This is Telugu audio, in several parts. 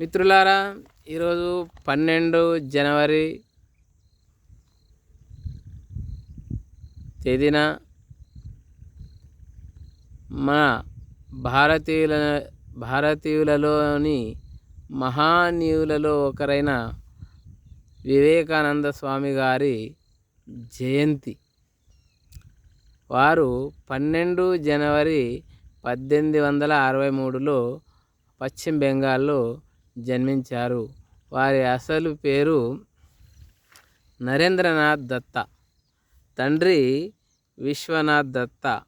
మిత్రులారా ఈరోజు పన్నెండు జనవరి తేదీన మన భారతీయుల భారతీయులలోని మహానీయులలో ఒకరైన వివేకానంద స్వామి గారి జయంతి. వారు పన్నెండు జనవరి పద్దెనిమిది వందల అరవై మూడులో పశ్చిమ బెంగాల్లో జన్మించారు. వారి అసలు పేరు నరేంద్రనాథ్ దత్త. తండ్రి విశ్వనాథ్ దత్త.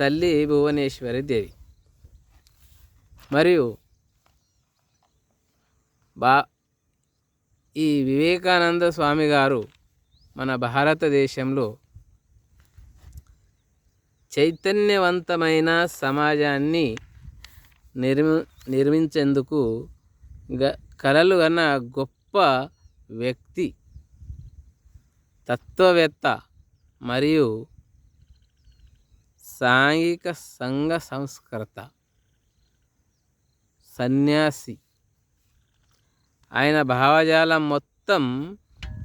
తల్లి భువనేశ్వరి దేవి. మరియు బా ఈ వివేకానంద స్వామి గారు మన భారతదేశంలో చైతన్యవంతమైన సమాజాన్ని నిర్మి నిర్మించేందుకు గ కలలు కన్న గొప్ప వ్యక్తి తత్వవేత్త మరియు సాంఘిక సంఘ సంస్కృత సన్యాసి. ఆయన భావజాలం మొత్తం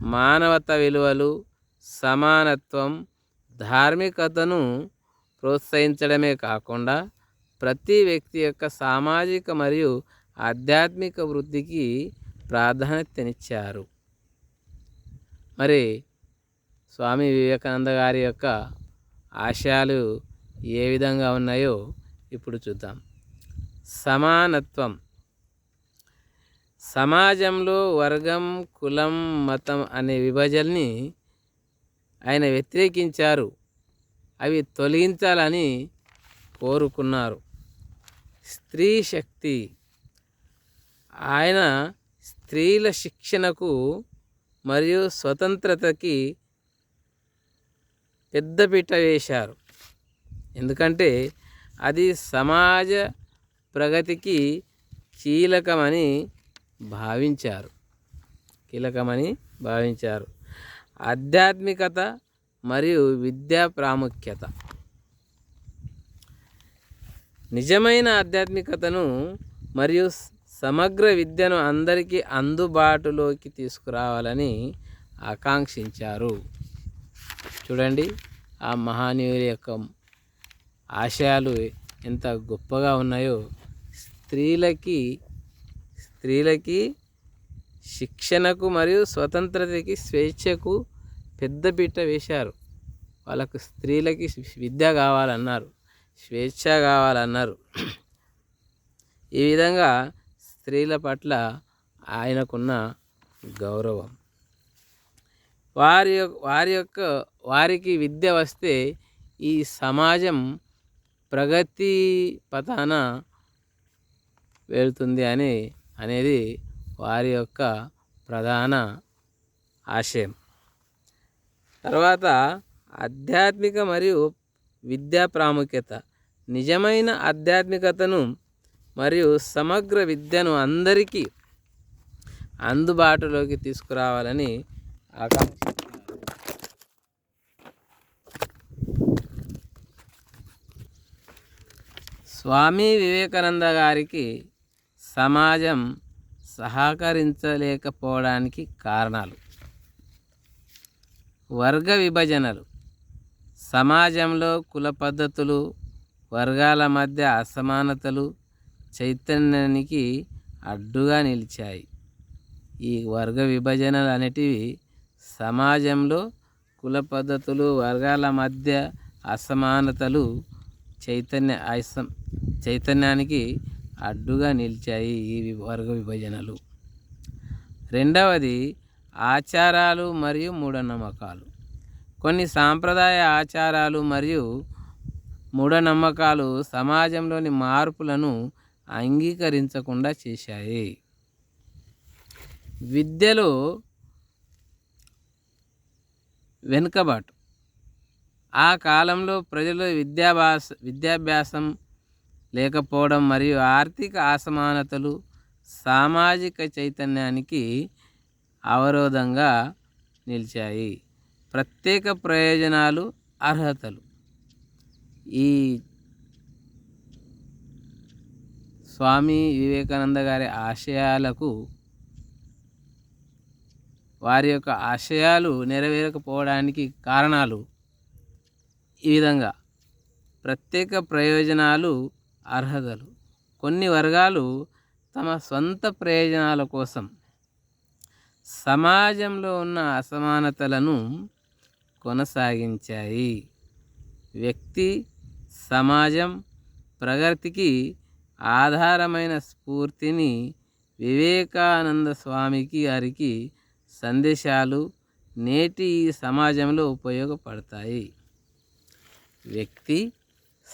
మానవత విలువలు సమానత్వం ధార్మికతను ప్రోత్సహించడమే కాకుండా ప్రతి వ్యక్తి యొక్క సామాజిక మరియు ఆధ్యాత్మిక వృద్ధికి ప్రాధాన్యతనిచ్చారు. మరి స్వామి వివేకానంద గారి యొక్క ఆశయాలు ఏ విధంగా ఉన్నాయో ఇప్పుడు చూద్దాం. సమానత్వం. సమాజంలో వర్గం కులం మతం అనే విభజనని ఆయన వ్యతిరేకించారు. అవి తొలగించాలని కోరుకున్నారు. స్త్రీ శక్తి ఆయన స్త్రీల శిక్షణకు మరియు స్వతంత్రతకి పెద్దపీట వేశారు. ఎందుకంటే అది సమాజ ప్రగతికి కీలకమని భావించారు. కీలకమని భావించారు. ఆధ్యాత్మికత మరియు విద్యా ప్రాముఖ్యత. నిజమైన ఆధ్యాత్మికతను మరియు సమగ్ర విద్యను అందరికీ అందుబాటులోకి తీసుకురావాలని ఆకాంక్షించారు. చూడండి ఆ మహానీయుల యొక్క ఆశయాలు ఎంత గొప్పగా ఉన్నాయో. స్త్రీలకి స్త్రీలకి శిక్షణకు మరియు స్వతంత్రతకి స్వేచ్ఛకు పెద్దపీట వేశారు. వాళ్ళకు స్త్రీలకి విద్య కావాలన్నారు. స్వేచ్ఛ కావాలన్నారు. ఈ విధంగా స్త్రీల పట్ల ఆయనకున్న గౌరవం. వారి వారి యొక్క వారికి విద్య వస్తే ఈ సమాజం ప్రగతి పథాన వెళ్తుంది అని అనేది వారి యొక్క ప్రధాన ఆశయం. తర్వాత ఆధ్యాత్మిక మరియు విద్యా ప్రాముఖ్యత నిజమైన ఆధ్యాత్మికతను మరియు సమగ్ర విద్యను అందరికీ అందుబాటులోకి తీసుకురావాలని ఆకాంక్ష స్వామి వివేకానంద గారికి సమాజం సహకరించలేకపోవడానికి కారణాలు. వర్గ విభజనలు. సమాజంలో కుల పద్ధతులు వర్గాల మధ్య అసమానతలు చైతన్యానికి అడ్డుగా నిలిచాయి. ఈ వర్గ విభజనలు అనేటివి సమాజంలో కుల పద్ధతులు వర్గాల మధ్య అసమానతలు చైతన్య చైతన్యానికి అడ్డుగా నిలిచాయి ఈ వర్గ విభజనలు. రెండవది ఆచారాలు మరియు మూఢనమ్మకాలు. కొన్ని సాంప్రదాయ ఆచారాలు మరియు మూఢనమ్మకాలు సమాజంలోని మార్పులను అంగీకరించకుండా చేశాయి. విద్యలో వెనుకబాటు. ఆ కాలంలో ప్రజలు విద్యాభ్యాస విద్యాభ్యాసం లేకపోవడం మరియు ఆర్థిక అసమానతలు సామాజిక చైతన్యానికి అవరోధంగా నిలిచాయి. ప్రత్యేక ప్రయోజనాలు అర్హతలు. ఈ స్వామి వివేకానంద గారి ఆశయాలకు వారి యొక్క ఆశయాలు నెరవేరకపోవడానికి కారణాలు ఈ విధంగా. ప్రత్యేక ప్రయోజనాలు అర్హతలు. కొన్ని వర్గాలు తమ సొంత ప్రయోజనాల కోసం సమాజంలో ఉన్న అసమానతలను కొనసాగించాయి. వ్యక్తి సమాజం ప్రగతికి ఆధారమైన స్ఫూర్తిని వివేకానంద స్వామికి గారికి సందేశాలు నేటి ఈ సమాజంలో ఉపయోగపడతాయి. వ్యక్తి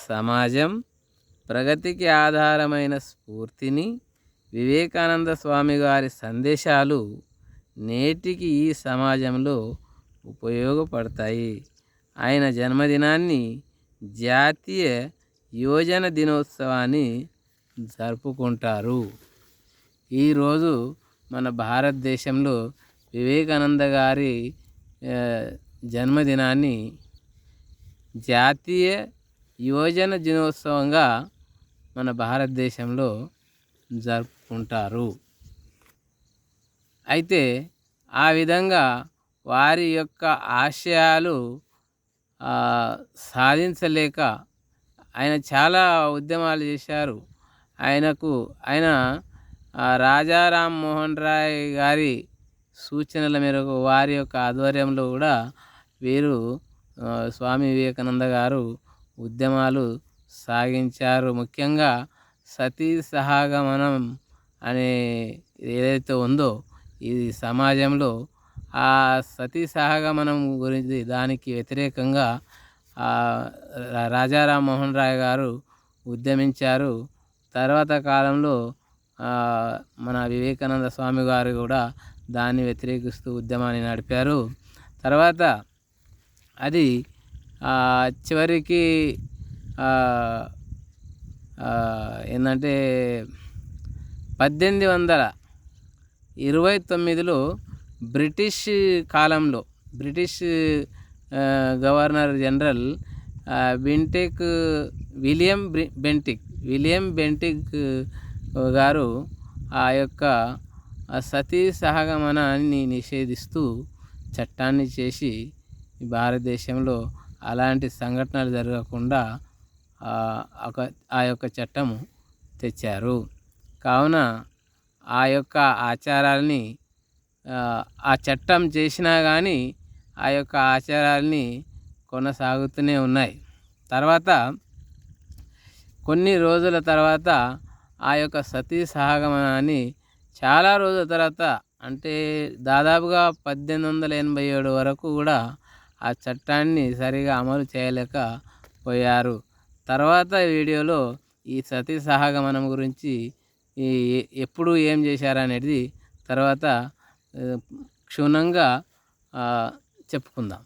సమాజం ప్రగతికి ఆధారమైన స్ఫూర్తిని వివేకానంద స్వామి గారి సందేశాలు నేటికి ఈ సమాజంలో ఉపయోగపడతాయి. ఆయన జన్మదినాన్ని జాతీయ యువజన దినోత్సవాన్ని జరుపుకుంటారు. ఈరోజు మన భారతదేశంలో వివేకానంద గారి జన్మదినాన్ని జాతీయ యువజన దినోత్సవంగా మన భారతదేశంలో జరుపుకుంటారు. అయితే ఆ విధంగా వారి యొక్క ఆశయాలు సాధించలేక ఆయన చాలా ఉద్యమాలు చేశారు. ఆయనకు ఆయన రాజా రామ్మోహన్ రాయ్ గారి సూచనల మేరకు వారి యొక్క ఆధ్వర్యంలో కూడా వీరు స్వామి వివేకానంద గారు ఉద్యమాలు సాగించారు. ముఖ్యంగా సతీ సహాగమనం అనే ఏదైతే ఉందో ఇది సమాజంలో ఆ సతీ సహగమనం గురించి దానికి వ్యతిరేకంగా రాజా రామ్మోహన్ రాయ్ గారు ఉద్యమించారు. తర్వాత కాలంలో మన వివేకానంద స్వామి గారు కూడా దాన్ని వ్యతిరేకిస్తూ ఉద్యమాన్ని నడిపారు. తర్వాత అది చివరికి ఏంటంటే పద్దెనిమిది వందల ఇరవై తొమ్మిదిలో బ్రిటిష్ కాలంలో British governor general Bentinck William Bentinck William Bentinck గారు ఆ యొక్క సతీ సహగమనాన్ని నిషేధిస్తూ చట్టాన్ని చేసి భారతదేశంలో అలాంటి సంఘటనలు జరగకుండా ఒక ఆ యొక్క చట్టము తెచ్చారు. కావున ఆ యొక్క ఆచారాలని ఆ చట్టం చేసినా కానీ ఆ యొక్క ఆచారాలని కొనసాగుతూనే ఉన్నాయి. తర్వాత కొన్ని రోజుల తర్వాత ఆ యొక్క సతీ సహగమనాన్ని చాలా రోజుల తర్వాత అంటే దాదాపుగా పద్దెనిమిది వందల ఎనభై ఏడు వరకు కూడా ఆ చట్టాన్ని సరిగా అమలు చేయలేకపోయారు. తర్వాత వీడియోలో ఈ సతీ సహగమనం గురించి ఎప్పుడు ఏం చేశారనేది తర్వాత క్షుణ్ణంగా చెప్పుకుందాం.